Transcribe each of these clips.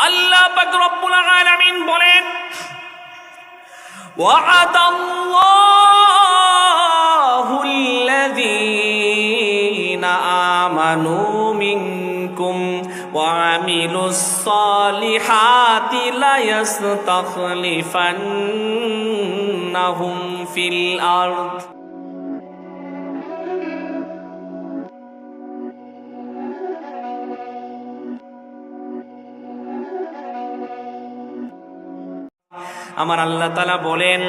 আল্লাহ পাক রব্বুল আলামিন বলেন وعد الله الذين آمنوا منكم وعملوا الصالحات ليستخلفنهم في الأرض আমার আল্লাহ তালা বলেন,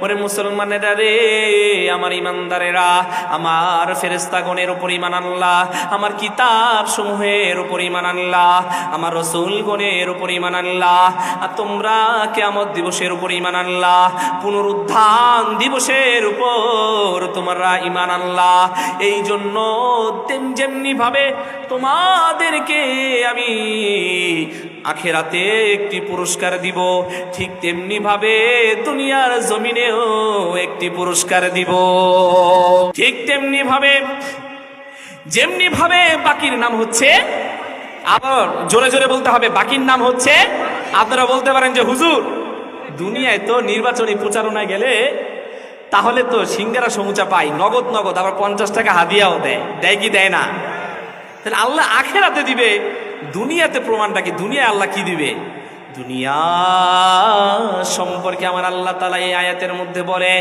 ওরে মুসলমানেরা রে আমার ইমানদারেরা আমার ফেরেস্তাগণের উপর ইমান আল্লাহ আমার কিতাব সমূহের উপর ইমান আল্লাহ আমার রসুল গণের উপর ইমান আল্লাহ আর তোমরা কেমন দিবসের উপর ইমান আল্লাহ পুনরুত্থান দিবসের উপর তোমরা ইমান আল্লাহ এই জন্য যেমনি ভাবে তোমাদেরকে আমি আখেরাতে একটি পুরস্কার দিব। ঠিক তেমনি ভাবে দুনিয়ার জমিনেও একটি পুরস্কার দিব। ঠিক তেমনি ভাবে যেমনি ভাবে বাকির নাম হচ্ছে, আবার জোরে জোরে বলতে হবে, বাকির নাম হচ্ছে, আপনারা বলতে পারেন যে হুজুর, দুনিয়ায় তো নির্বাচনী প্রচারণায় গেলে তাহলে তো সিঙ্গারা সমুচা পাই, নগদ নগদ, আবার পঞ্চাশ টাকা হাদিয়াও দেয় দেয় কি দেয় না? তাহলে আল্লাহ আখেরাতে দিবে। দুনিয়াতে প্রমাণটা কি? দুনিয়া আল্লাহ কি দিবে? দুনিয়া সম্পর্কে আমার আল্লাহ তালা এই আয়াতের মধ্যে বলে,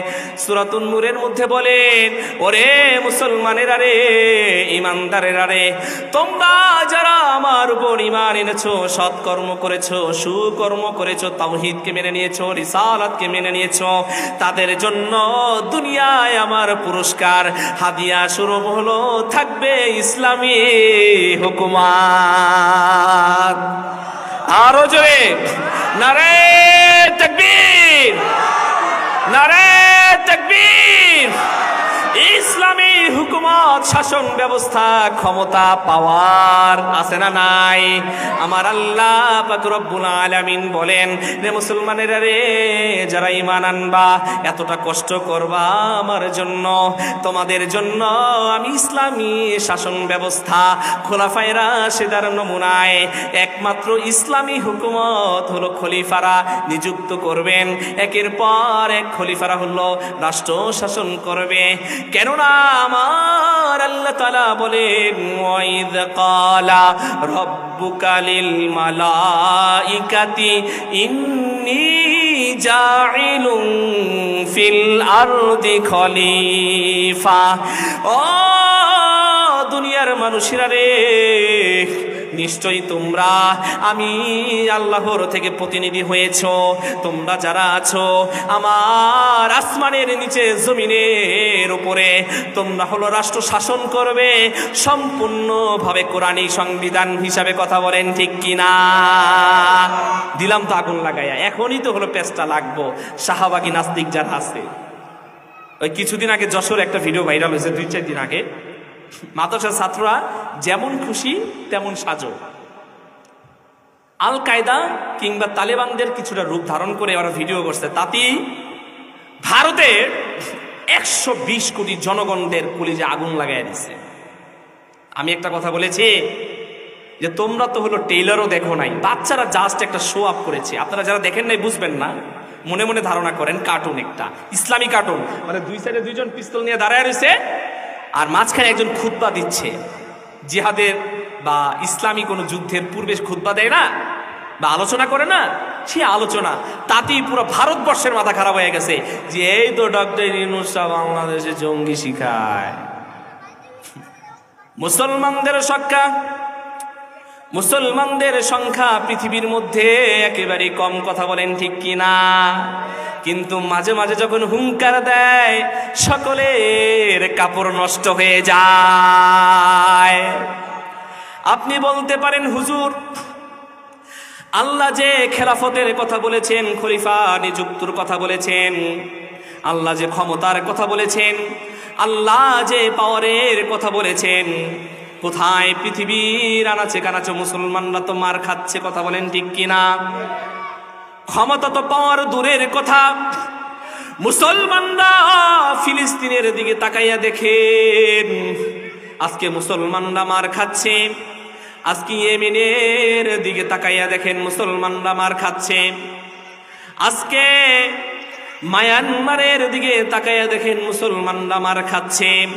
সুরাতুন নূরের মধ্যে বলেন ওরে মুসলমানেরা রে ইমানদারেরা রে, তোমরা যারা আমার উপর ইমান এনেছো, সৎকর্ম করেছ, সুকর্ম করেছ, তাওহিদকে মেনে নিয়েছো, রিসালাতকে মেনে নিয়েছো, তাদের জন্য দুনিয়ায় আমার পুরস্কার, হাদিয়া শুরু হলো, থাকবে ইসলামী হুকুমাত। আরও জোরে। নারে তকবীর। নারে তকবীর। ইসলামী হুকুমত, শাসন ব্যবস্থা, ক্ষমতা পাওয়ার আছে না নাই? আমার আল্লাহ পাক রব্বুল আলামিন বলেন, রে মুসলমানেরা রে, যারা ইমান আনবা, এতটা কষ্ট করবা আমার জন্য। তোমাদের জন্য আমি ইসলামী শাসন ব্যবস্থা, খোলাফায়রা সেদার নমুনায় একমাত্র ইসলামী হুকুমত হলো খলিফারা নিযুক্ত করবেন। একের পর এক খলিফারা হলো রাষ্ট্র শাসন করবে। কেননা আমার আল্লাহ তালা বলেন, ওয়াইদ কালা রব্বুকালিল মালাইকাতি ইন্নি জাইলুম ফিল আরদি খলিফা। ও দুনিয়ার মানুষেরা রে নিশ্চয়ই তোমরা। আমি আল্লাহর থেকে প্রতিনিধি হয়েছ। তোমরা যারা আছো, আমার আসমানের নিচে, জমিনের উপরে, তোমরা হলো রাষ্ট্র শাসন করবে। সম্পূর্ণভাবে কোরআনী সংবিধান হিসাবে কথা বলেন ঠিক কিনা? দিলাম তো আগুন লাগাইয়া। এখনই তো হলো পেস্টা লাগবো। শাহবাগী নাস্তিক যারা আছে। ওই কিছুদিন আগে যশোর একটা ভিডিও ভাইরাল হয়েছে, দুই, চার দিন আগে। মাদ্রাসার ছাত্ররা যেমন খুশি তেমন সাজো। আল কায়দা কিংবা তালেবানদের কিছুটা রূপ ধারণ করে ওরা ভিডিও করছে। তাতেই ভারতের একশো বিশ কোটি জনগণদের পুলিশে আগুন লাগাই দিছে। আমি একটা কথা বলেছি যে তোমরা তো হলো টেইলারও দেখো নাই। বাচ্চারা জাস্ট একটা শো আপ করেছে। আপনারা যারা দেখেন নাই বুঝবেন না। মনে মনে ধারণা করেন কার্টুন একটা। ইসলামী কার্টুন মানে দুই সাইডে দুইজন পিস্তল নিয়ে দাঁড়ায় রয়েছে। আর মাঝখানে একজন খুদ্া দিচ্ছে। জিহাদের বা ইসলামী কোনো যুদ্ধের পূর্বে খুদ্া দেয় না বা আলোচনা করে না, সে আলোচনা। তাতেই পুরো ভারতবর্ষের মাথা খারাপ হয়ে গেছে যে এই তো ডক্টর ইনুসা বাংলাদেশে জঙ্গি শিখায়। মুসলমানদের সংখ্যা মুসলমানদের সংখ্যা পৃথিবীর মধ্যে একেবারে কম কথা বলেন ঠিক কিনা? কিন্তু মাঝে মাঝে যখন হুঙ্কার দেয়, সকলের কাপড় নষ্ট হয়ে যায়। আপনি বলতে পারেন, হুজুর, আল্লাহ যে খেলাফতের কথা বলেছেন, খলিফা নিযুক্তর কথা বলেছেন, আল্লাহ যে ক্ষমতার কথা বলেছেন, আল্লাহ যে পাওয়ারের কথা বলেছেন কোথায় পৃথিবীর আনাচে কানাচে মুসলমানরা তো মার খাচ্ছে কথা বলেন ঠিক কিনা? ক্ষমতা তো পাওয়ার দূরের কথা। মুসলমানরা ফিলিস্তিনের দিকে তাকাইয়া দেখেন, আজকে মুসলমানরা মার খাচ্ছে। আজকে ইয়েমেনের দিকে তাকাইয়া দেখেন, মুসলমানরা মার খাচ্ছে। আজকে মায়ানমারের দিকে তাকাইয়া দেখেন, মুসলমানরা মার খাচ্ছে।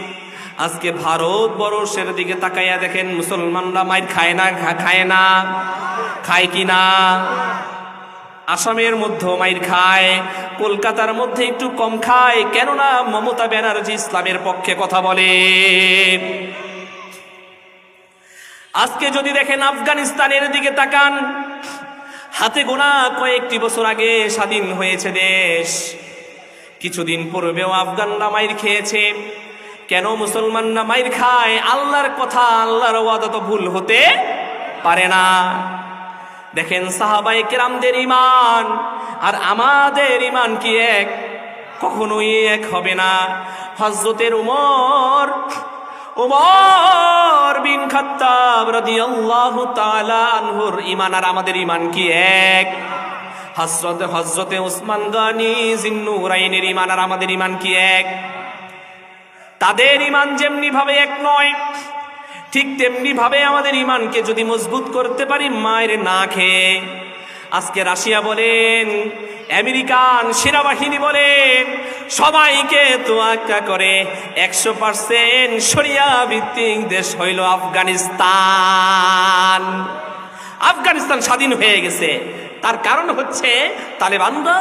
আজকে ভারত ভারতবর্ষের দিকে তাকাইয়া দেখেন, মুসলমানরা মায়ের খায় না খায় না, খায় কি না? আসামের মধ্যে মাইর খায়, কলকাতার মধ্যে একটু কম খায়, কেননা মমতা ব্যানার্জি ইসলামের পক্ষে কথা বলে। আজকে যদি দেখেন আফগানিস্তানের দিকে তাকান, হাতে গোনা কয়েকটি বছর আগে স্বাধীন হয়েছে দেশ। কিছুদিন পূর্বেও আফগানরা মাইর খেয়েছে। কেন মুসলমানরা মাইর খায়? আল্লাহর কথা, আল্লাহর ওয়াদা তো ভুল হতে পারে না। দেখেন সাহাবাই কেরামদের ইমান আর আমাদের ইমান কি এক? কখনোই এক হবে না। হজরতের উমর উমর বিন খাত্তাব রাদিয়াল্লাহু তাআলা আনহুর ইমান আর আমাদের ইমান কি এক? হজরত হজরতে উসমান গানি জিন্নুরাইনের ইমান আর আমাদের ইমান কি এক? তাদের ইমান যেমনি ভাবে এক নয়, ঠিক তেমনি ভাবে আমাদের ইমানকে যদি মজবুত করতে পারি, মায়ের না খেয়ে। আজকে রাশিয়া বলেন, আমেরিকান সেনাবাহিনী বলেন, সবাইকে তো তোয়াক্কা করে একশো পার্সেন্ট সরিয়া ভিত্তিক দেশ হইল আফগানিস্তান। আফগানিস্তান স্বাধীন হয়ে গেছে। তার কারণ হচ্ছে তালেবানরা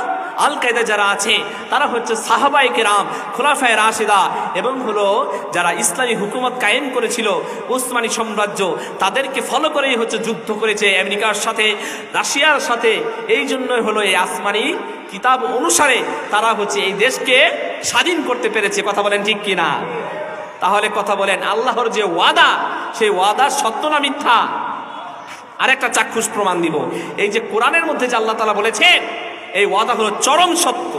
আল কায়দা যারা আছে, তারা হচ্ছে সাহাবাই কেরাম, খোলাফায় রাশিদা এবং হলো যারা ইসলামী হুকুমত কায়েম করেছিল উসমানী সাম্রাজ্য, তাদেরকে ফলো করেই হচ্ছে যুদ্ধ করেছে আমেরিকার সাথে, রাশিয়ার সাথে। এই জন্যই হলো এই আসমানি কিতাব অনুসারে তারা হচ্ছে এই দেশকে স্বাধীন করতে পেরেছে। কথা বলেন ঠিক কিনা? তাহলে কথা বলেন, আল্লাহর যে ওয়াদা, সেই ওয়াদা সত্য না মিথ্যা? আরেকটা চাক্ষুষ প্রমাণ দিব। এই যে কোরআনের মধ্যে যে আল্লাহ তালা বলেছেন, এই ওয়াদা হলো চরম সত্য।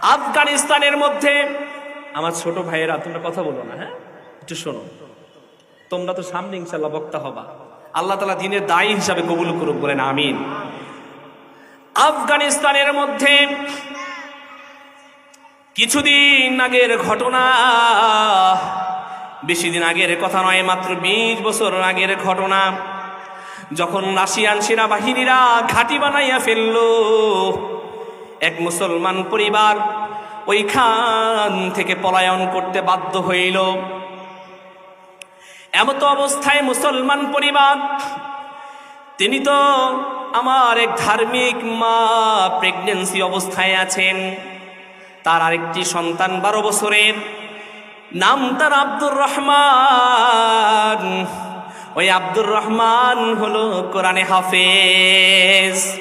আফগানিস্তানের মধ্যে, আমার ছোট ভাইয়েরা, তোমরা কথা বলো না হ্যাঁ? একটু শোনো। তোমরা তো সামনে ইনশাল্লাহ বক্তা হবা। আল্লাহ তালা দিনের দায়ী হিসাবে কবুল করুক বলেন, আমিন। আফগানিস্তানের মধ্যে কিছুদিন আগের ঘটনা বেশি দিন আগের কথা নয়, মাত্র বিশ বছর আগের ঘটনা। যখন রাশিয়ান সেনাবাহিনীরা ঘাঁটি বানাইয়া ফেলল, এক মুসলমান পরিবার ওইখান থেকে পলায়ন করতে বাধ্য হইল। এমত অবস্থায় মুসলমান পরিবার, তিনি তো আমার এক ধার্মিক মা প্রেগনেন্সি অবস্থায় আছেন। তার আরেকটি সন্তান বারো বছরের। নাম তার আব্দুর রহমান। ওই আব্দুর রহমান হলো কোরআনে হাফেজ।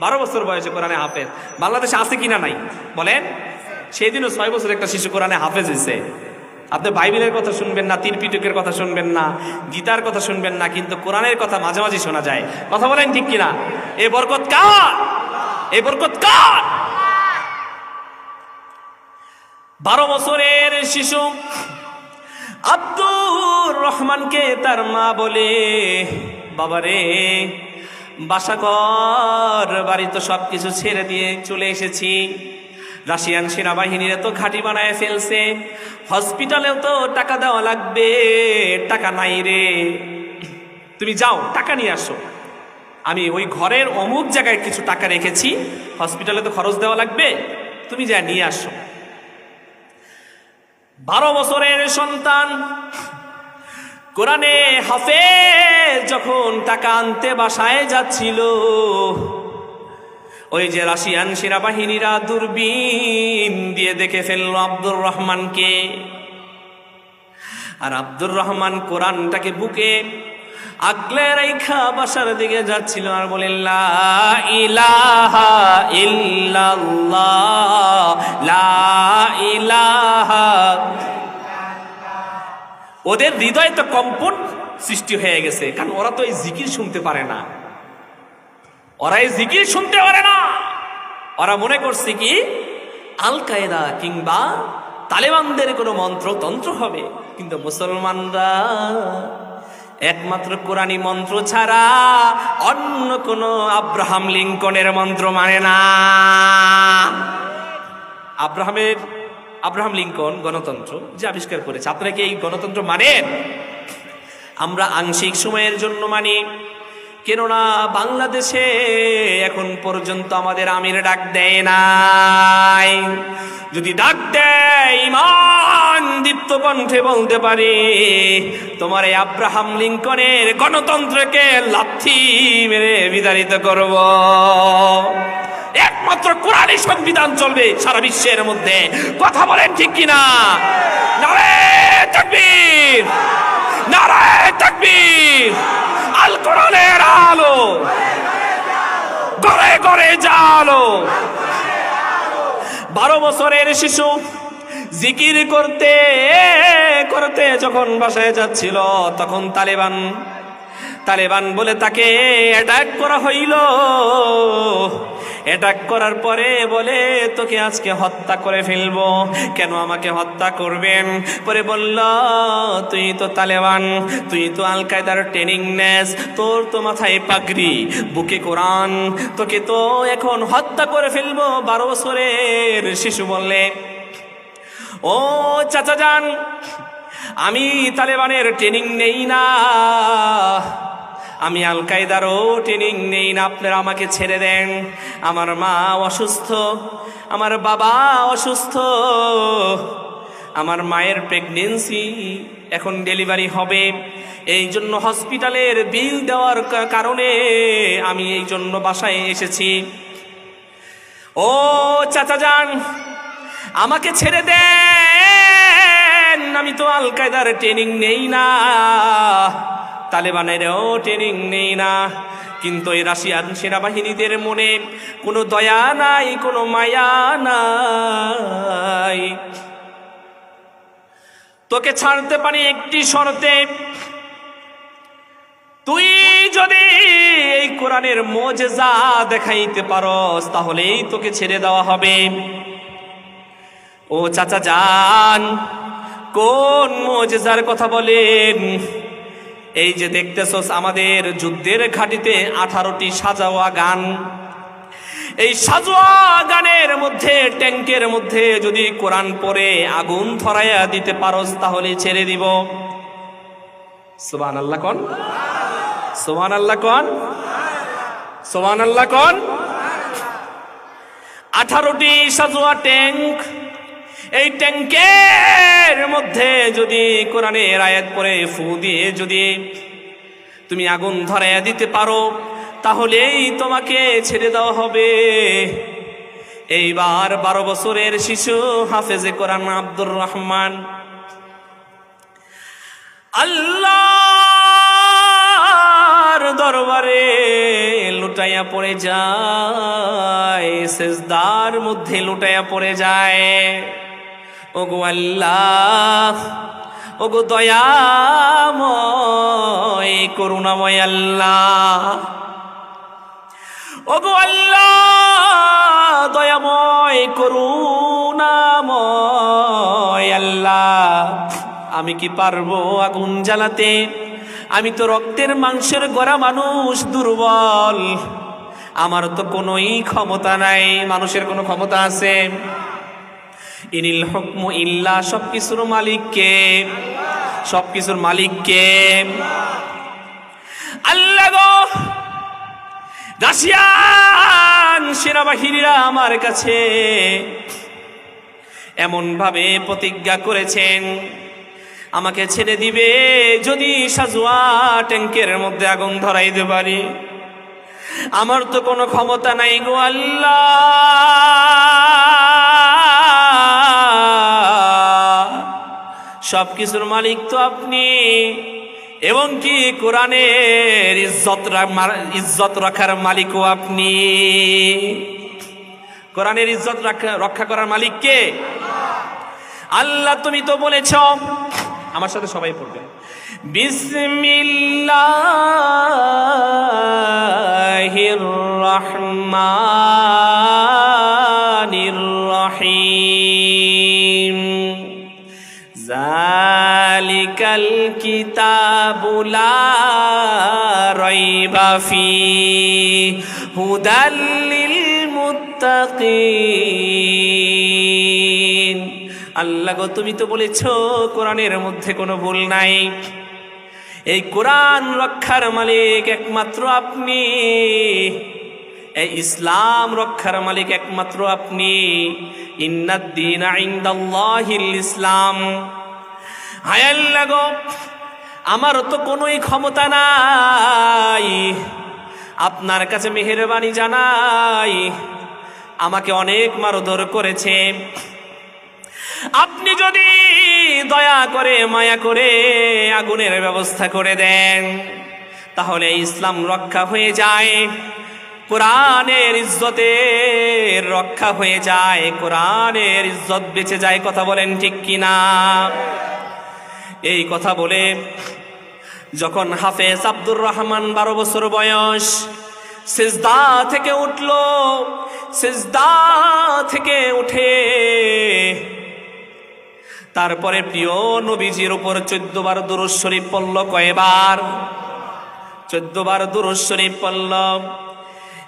বারো বছর বয়সে কোরআনে হাফেজ। বাংলাদেশে আছে কিনা নাই? বলেন। সেই দিনও ছয় বছর একটা শিশু কোরআনে হাফেজ হয়েছে। আপনি বাইবেলের কথা শুনবেন না তীর পিটকের কথা শুনবেন না, গীতার কথা শুনবেন না, কিন্তু কোরআনের কথা মাঝে মাঝে শোনা যায়। কথা বলেন ঠিক কিনা? এ বরকত কার? এ বরকত কার? বারো বছরের শিশু। আব্দুর রহমানকে তার মা বলে, বাবারে বাসা কর বাড়ি তো সব কিছু ছেড়ে দিয়ে চলে এসেছি। রাশিয়ান সেনাবাহিনীরা তো ঘাঁটি বানায় ফেলছে। হসপিটালেও তো টাকা দেওয়া লাগবে। টাকা নাই রে। তুমি যাও, টাকা নিয়ে আসো। আমি ওই ঘরের অমুক জায়গায় কিছু টাকা রেখেছি। হসপিটালে তো খরচ দেওয়া লাগবে। তুমি যা নিয়ে আসো। বারো বছরের সন্তান। কোরআনে হাফে যখন টাকা আনতে বাসায় যাচ্ছিল, ওই যে রাশিয়ান সেনাবাহিনীরা দূরবীন দিয়ে দেখে ফেলল আব্দুর রহমানকে। আর আব্দুর রহমান কোরআনটাকে বুকে আগলে রেখা বাসার দিকে যাচ্ছিল আর ইলাহা ইল্লাল্লাহ, লা ইলাহা ওদের হৃদয় তো কম্পন সৃষ্টি হয়ে গেছে, কারণ ওরা তো এই জিকির শুনতে পারে না। ওরা এই জিকির শুনতে পারে না। ওরা মনে করছে কি, আল কায়দা কিংবা তালেবানদের কোনো মন্ত্র তন্ত্র হবে, কিন্তু মুসলমানরা একমাত্র কোরআনী মন্ত্র ছাড়া অন্য কোনো আব্রাহাম লিঙ্কনের মন্ত্র মানে না। আব্রাহামের, আব্রাহাম লিঙ্কন গণতন্ত্র যে আবিষ্কার করেছে, আপনারা কি এই গণতন্ত্র মানেন? আমরা আংশিক সময়ের জন্য মানি কেননা বাংলাদেশে এখন পর্যন্ত আমাদের আমির ডাক দেয় নাই। যদি ডাক দেয় ইমান দীপ্ত কণ্ঠে বলতে পারে, তোমার এই আব্রাহাম লিঙ্কনের গণতন্ত্রকে লাথি মেরে বিতাড়িত করব। একমাত্র কোরআনই সংবিধান চলবে সারা বিশ্বের মধ্যে। কথা বলেন ঠিক কিনা? নারে তাকবীর! নারে তাকবীর! আল কোরআনের আলো। ঘরে ঘরে জালো। বারো বছরের শিশু জিকির করতে করতে যখন বাসায় যাচ্ছিল, তখন তালেবান তালেবান বলে তাকে অ্যাটাক করা হইল। অ্যাটাক করার পরে বলে, তোকে আজকে হত্যা করে ফেলব। কেন আমাকে হত্যা করবেন? পরে বলল, তুই তো তালেবান, তুই তো আল কায়দার ট্রেনিং নেস, তোর তো মাথায় পাগড়ি, বুকে কোরআন। তোকে তো এখন হত্যা করে ফেলব, বারো বছরের শিশু বললে। ও চাচা যান আমি তালেবানের ট্রেনিং নেই না। আমি আল কায়দারও ট্রেনিং নেই না, আপনারা আমাকে ছেড়ে দেন। আমার মা অসুস্থ, আমার বাবা অসুস্থ, আমার মায়ের প্রেগনেন্সি এখন ডেলিভারি হবে। এই জন্য হসপিটালের বিল দেওয়ার কারণে আমি এই জন্য বাসায় এসেছি। ও চাচা যান, আমাকে ছেড়ে দেন। আমি তো আল কায়দার ট্রেনিং নেই না। তালেবানেরও ট্রেনিং নেই না। কিন্তু এই রাশিয়ান সেনাবাহিনীদের মনে কোনো দয়া নাই, কোনো মায়া নাই। তোকে ছাড়তে পারি একটি শর্তে। তুই যদি এই কোরআনের মোজেজা দেখাইতে পারস, তাহলেই তোকে ছেড়ে দেওয়া হবে। ও চাচা যান, কোন মোজেজার কথা বলেন? এই যে দেখতেছস আমাদের যুদ্ধের ঘাটিতে আঠারোটি সাজাওয়া গান। এই সাজোয়া গানের মধ্যে, ট্যাঙ্কের মধ্যে যদি কোরআন পরে আগুন ধরাইয়া দিতে পারস, তাহলে ছেড়ে দিব। সুবান আল্লাহ কন। সোমান আল্লাহ কন। সোমান আল্লাহ কন। আঠারোটি সাজোয়া ট্যাঙ্ক এই ট্যাঙ্কের মধ্যে যদি কোরআনের আয়াত পরে ফু দিয়ে যদি তুমি আগুন ধরাইয়া দিতে পারো, তাহলেই তোমাকে ছেড়ে দেওয়া হবে। এইবার বারো বছরের শিশু হাফেজে কোরআন আব্দুর রহমান। আল্লাহর দরবারে লুটাইয়া পড়ে যায়, সেজদার মধ্যে লুটাইয়া পড়ে যায়। ওগো আল্লাহ, ওগো দয়াময়, করুণাময় আল্লাহ। ওগো আল্লাহ, দয়াময়, করুণাময় আল্লাহ। আমি কি পারব আগুন জ্বালাতে? আমি তো রক্তের মাংসের গড়া মানুষ দুর্বল। আমার তো কোনোই ক্ষমতা নাই, মানুষের কোনো ক্ষমতা আছে। ইনিল হুকমু ইল্লা সব কিছুর মালিককে। সব কিছুর মালিককে। আল্লাহ গো! রাশিয়ান সেনাবাহিনীরা আমার কাছে এমন ভাবে প্রতিজ্ঞা করেছেন, আমাকে ছেড়ে দিবে যদি সাজুয়া ট্যাঙ্কের মধ্যে আগুন ধরাইতে পারি। আমার তো কোনো ক্ষমতা নাই গো আল্লাহ। সব কিছুর মালিক তো আপনি। এবং কি কোরআনের ইজ্জত ইজ্জত রাখার মালিকও আপনি? কোরআনের ইজ্জত রক্ষা করার মালিক কে? আল্লাহ, তুমি তো বলেছ। আমার সাথে সবাই পড়বে। বিসমিল্লাহির রহমানির রহিম। জালিকাল কিতাবুলা রইবা হুদাল্লিল মুত্তাকিন। আল্লাহ গো, তুমি তো বলেছ কোরআনের মধ্যে কোনো ভুল নাই। এই কোরআন রক্ষার মালিক একমাত্র আপনি। এই ইসলাম রক্ষার মালিক একমাত্র আপনি। ইন্নাদ্দিন ইসলাম। আমার তো কোনোই ক্ষমতা নাই। আপনার কাছে মেহেরবানি জানাই, আমাকে অনেক মারধর করেছে। আপনি যদি দয়া করে, মায়া করে আগুনের ব্যবস্থা করে দেন, তাহলে ইসলাম রক্ষা হয়ে যায়। কোরআনের ইজ্জতের রক্ষা হয়ে যায়, কোরআনের ইজ্জত বেঁচে যায়, কথা বলেন ঠিক কিনা? এই কথা বলে যখন হাফেজ আব্দুর রহমান বারো বছর বয়স, সেজদা থেকে উঠল, সেজদা থেকে উঠে তারপরে প্রিয় নবীজির উপর চোদ্দ বার শরীফ পড়ল কয়বার? চোদ্দ বার শরীফ পড়ল।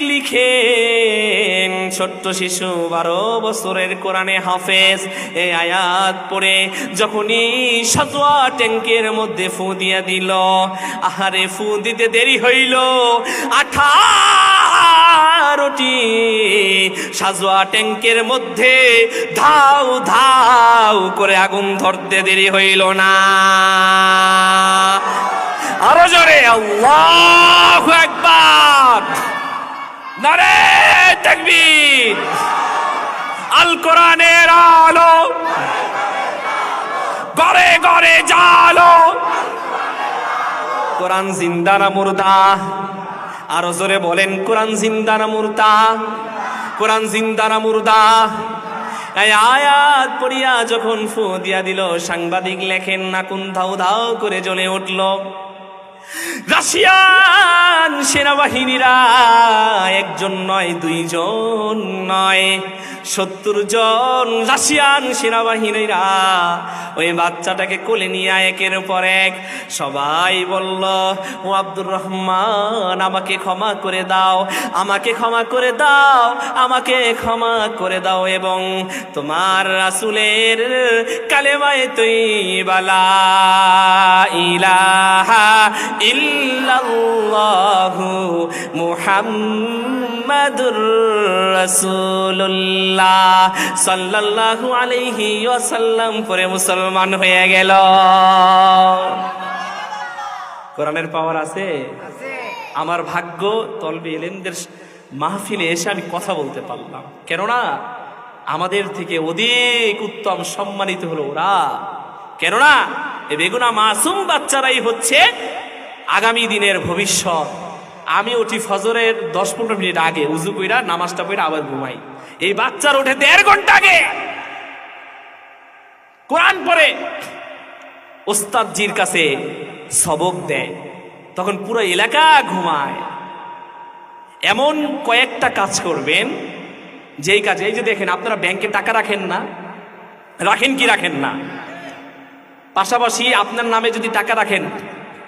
লিখেন। ছোট্ট শিশু বারো বছরের কোরআনে হাফেজ। এই আয়াত পড়ে যখনই সাজোয়া ট্যাঙ্কের মধ্যে ফু দিয়া দিল। আহারে, ফু দিতে দেরি হইল। আঠারোটি সাজোয়া ট্যাঙ্কের মধ্যে ধাউ ধাউ করে আগুন ধরতে দেরি হইল না। আরও জোরে, আল্লাহু আকবার। নারে তাকবীর। আল কোরআনের আলো গড়ে গড়ে জালো। কোরআন জিন্দা না মুর্দা? আরও জোরে বলেন, কোরআন জিন্দা না মুর্দা? কোরআন জিন্দা না মুর্দা? আয়াত পড়িয়া যখন ফু দিয়া দিল, সাংবাদিক লেখেন না কোন ধাও ধাও করে জ্বলে উঠল। রাশিয়ান সেনাবাহিনীরা একজন নয়, দুইজন নয়, সত্তর জন রাশিয়ান সেনাবাহিনীরা ওই বাচ্চাটাকে কোলে নিয়ে একের পর এক সবাই বলল, ও আব্দুর রহমান, আমাকে ক্ষমা করে দাও, আমাকে ক্ষমা করে দাও, আমাকে ক্ষমা করে দাও এবং তোমার রাসুলের কালেমায় তুই বালা ইলাহা ইল্লাল্লাহু মুহাম্মাদুর রাসূলুল্লাহ। সাল্লাল্লাহু আলাইহি ওয়াসাল্লাম পরে মুসলমান হয়ে গেল। কোরআনের পাওয়ার আছে। আমার ভাগ্য তলবে এলেমদের মাহফিলে এসে আমি কথা বলতে পারলাম। কেননা আমাদের থেকে অধিক উত্তম সম্মানিত হলো ওরা। কেননা এ বেগুনা মাসুম বাচ্চারাই হচ্ছে আগামী দিনের ভবিষ্যৎ। আমি উঠি ফজরের দশ পনেরো মিনিট আগে, উজু কইরা নামাজটা পড়া আবার ঘুমাই। এই বাচ্চার ওঠে দেড় ঘণ্টা আগে। কোরআন পরে ওস্তাদজির কাছে সবক দেয়। তখন পুরো এলাকা ঘুমায়। এমন কয়েকটা কাজ করবেন, যেই কাজে, এই যে দেখেন, আপনারা ব্যাংকে টাকা রাখেন না। রাখেন কি রাখেন না? পাশাপাশি আপনার নামে যদি টাকা রাখেন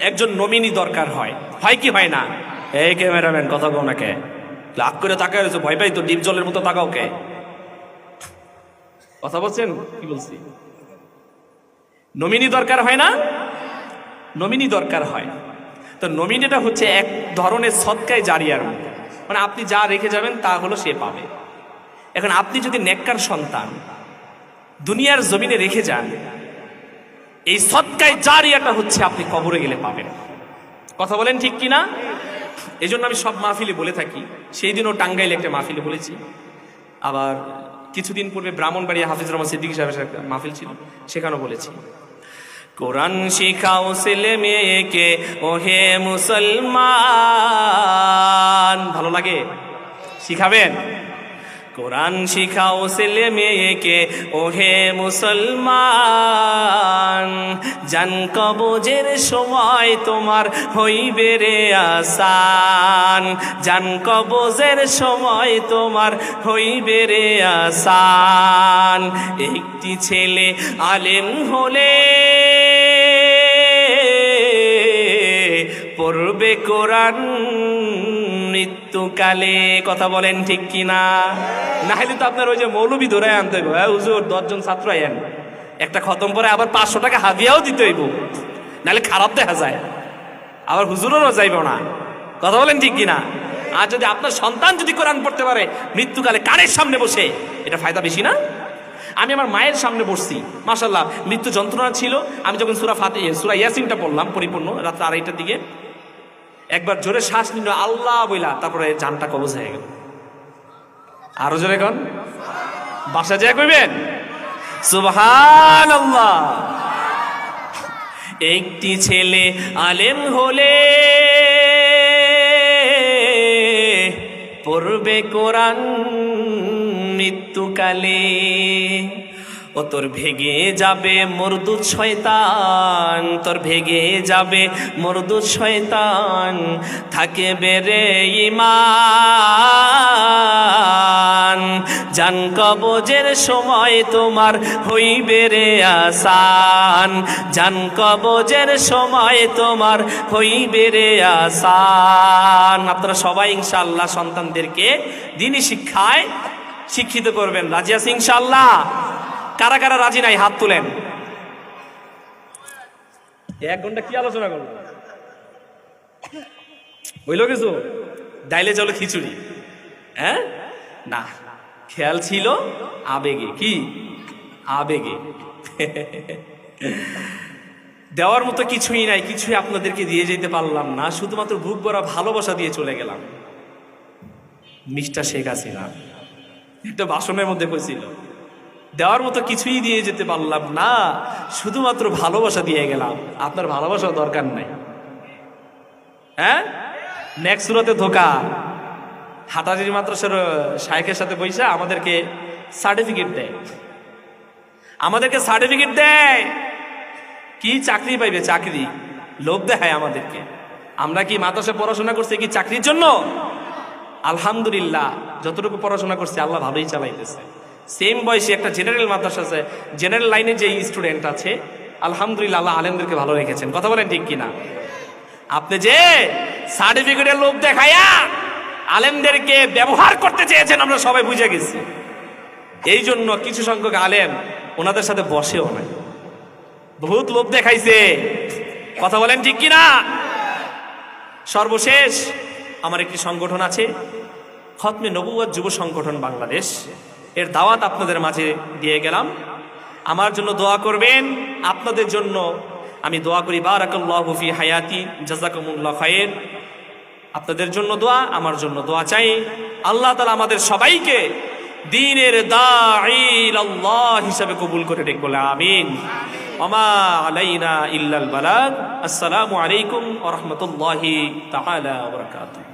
একজন নমিনি দরকার হয়। হয় কি হয় না? এই ক্যামেরাম্যান, কথা কও নাকে লাভ করে তাকায় রয়েছে, ভয় পাই তো, ডিপ জলের মতো তাকাও কে? কথা বলছেন? কি বলছি? নমিনি দরকার হয় না? নমিনি দরকার হয়। তো নমিনিটা হচ্ছে এক ধরনের সৎকায় জারিয়ার মতো। মানে আপনি যা রেখে যাবেন, তা হলো সে পাবে। এখন আপনি যদি নেককার সন্তান, দুনিয়ার জমিনে রেখে যান এই সৎকায় জারিয়াটা হচ্ছে, আপনি কবরে গেলে পাবেন। কথা বলেন ঠিক কিনা? এই জন্য আমি সব মাহফিলে বলে থাকি সেই দিনও টাঙ্গাইলে একটা মাহফিলে বলেছি। আবার কিছুদিন পূর্বে ব্রাহ্মণবাড়িয়া হাফিজ রহমান সিদ্দিক সাহেবের একটা মাহফিল ছিল, সেখানেও বলেছি। কোরআন শিখাও ছেলে মেয়েকে, ওহে মুসলমান। ভালো লাগে? শিখাবেন? কোরআন শিখাও ছেলে মেয়েকে, ওহে মুসলমান। জান কবজের সময় তোমার হইবে রে আসান। জান কবজের সময় তোমার হইবে রে আসান। একটি ছেলে আলেম হলে পড়বে কোরআন মৃত্যুকালে কথা বলেন ঠিক কিনা? না হলে তো আপনার ওই যে মৌলবি ধরে আনতে হইব। হ্যাঁ হুজুর, দশজন ছাত্র আইন। একটা খতম পরে আবার পাঁচশো টাকা হাদিয়াও দিতে হইব। নাহলে খারাপ দেখা যায়। আবার হুজুরেরও যাইব না। কথা বলেন ঠিক কিনা? আর যদি আপনার সন্তান যদি কোরআন পড়তে পারে, মৃত্যুকালে কানের সামনে বসে, এটা ফায়দা বেশি না? আমি আমার মায়ের সামনে বসছি মাসাল্লাহ মৃত্যু যন্ত্রণা ছিল। আমি যখন সুরা ফাতে সুরা ইয়াসিনটা পড়লাম পরিপূর্ণ রাত্রে আড়াইটার দিকে। একবার জোরে শ্বাস নিল, আল্লাহ বইলা, তারপরে জানটা কবজ হয়ে গেল। আরও জোরে কন। বাসা যায় কইবেন? সুবহান আল্লাহ একটি ছেলে আলেম হলে পড়বে কোরআন মৃত্যুকালে। ও তোর ভেগে যাবে মরদুদ শয়তান, তোর ভেগে যাবে মরদুদ শয়তান থাকে বেড়ে ইমান জান কবজের সময় তোমার হইবে রে আসান। জান কবজের সময় তোমার হইবে রে আসান। আপনারা সবাই ইনশাআল্লাহ সন্তানদেরকে দিনী শিক্ষায় শিক্ষিত করবেন। রাজিয়া আছে ইনশাআল্লাহ? কারা কারা রাজি নাই, হাত তুলেন। এক ঘণ্টা কি আলোচনা করব বুঝলো কিছু? ডাইলে চলো খিচুড়ি। হ্যাঁ? না, খেয়াল ছিল আবেগে। কি? আবেগে। দেওয়ার মতো কিছুই নাই, কিছুই আপনাদেরকে দিয়ে যেতে পারলাম না, শুধুমাত্র বুক ভরা ভালোবাসা দিয়ে চলে গেলাম। মিস্টার শেখ হাসিনা, একটা ভাষণের মধ্যে কইছিল দেওয়ার মতো কিছুই দিয়ে যেতে পারলাম না, শুধুমাত্র ভালোবাসা দিয়ে গেলাম। আপনার ভালোবাসা দরকার নাই। হ্যাঁ? নেক্সট সুরতে ধোকা। হাটাজির মাদ্রাসার শায়েখের সাথে বইসা আমাদেরকে সার্টিফিকেট দেয়। আমাদেরকে সার্টিফিকেট দেয়। কি চাকরি পাইবে চাকরি? লোভ দেখায় আমাদেরকে। আমরা কি মাদ্রাসা পড়াশোনা করছি কি চাকরির জন্য? আলহামদুলিল্লাহ, যতটুকু পড়াশোনা করছি আল্লাহ ভালোই চালাইতেছে। সেম বয়সে একটা জেনারেল মাদ্রাসা আছে জেনারেল লাইনে যে স্টুডেন্ট আছে, আলহামদুলিল্লাহ আল্লাহ আলেমদেরকে ভালো রেখেছেন। কথা বলেন ঠিক কিনা? আপনি যে সার্টিফিকেটের লোভ দেখায়া আলেমদেরকে ব্যবহার করতে চেয়েছেন, আমরা সবাই বুঝে গেছি। এই জন্য কিছু সংখ্যক আলেম ওনাদের সাথে বসেও নাই। বহুত লোভ দেখাইছে। কথা বলেন ঠিক কিনা? সর্বশেষ আমার একটি সংগঠন আছে, খতমে নবুয়াদ যুব সংগঠন বাংলাদেশ। এর দাওয়াত আপনাদের মাঝে দিয়ে গেলাম। আমার জন্য দোয়া করবেন, আপনাদের জন্য। আমি দোয়া করি, বারাকাল্লাহু ফি হায়াতি জাজাকুমুল্লাহ খায়ের আপনাদের জন্য দোয়া, আমার জন্য দোয়া চাই। আল্লাহ তালা আমাদের সবাইকে দিনের আল্লাহ হিসাবে কবুল করে ডেক বলে, আমিন। আসসালামু আলাইকুম ওয়া রাহমাতুল্লাহি তাআলা ওয়া বারাকাতুহু।